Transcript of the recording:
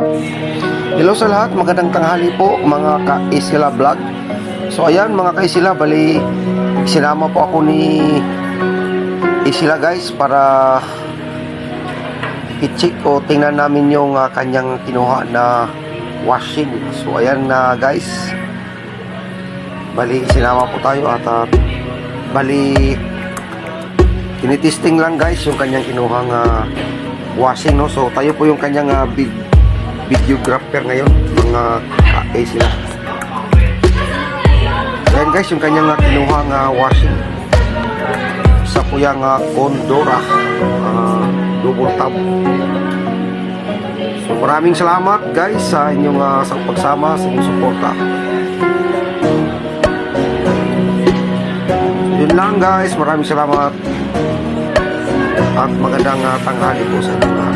Hello sa lahat, magandang tanghali po mga ka-Isila Vlog. So ayan mga ka-Isila, bali sinama po ako ni Isila guys para i-check o tingnan namin yung ah, kanyang kinuha na washing. So ayan na guys, bali sinama po tayo at ah, bali tinitesting lang guys yung kanyang kinuhang ah, washing no. So tayo po yung kanyang ah, big videographer ngayon mga kae sila. Ayan guys yung kanyang uh, kinuhang uh, washing sa kuyang uh, Condora uh, double tab so maraming salamat guys sa inyong uh, sa pagsama sa inyong suporta. Yun lang guys maraming salamat. At magandang uh, tanghali po sa inyo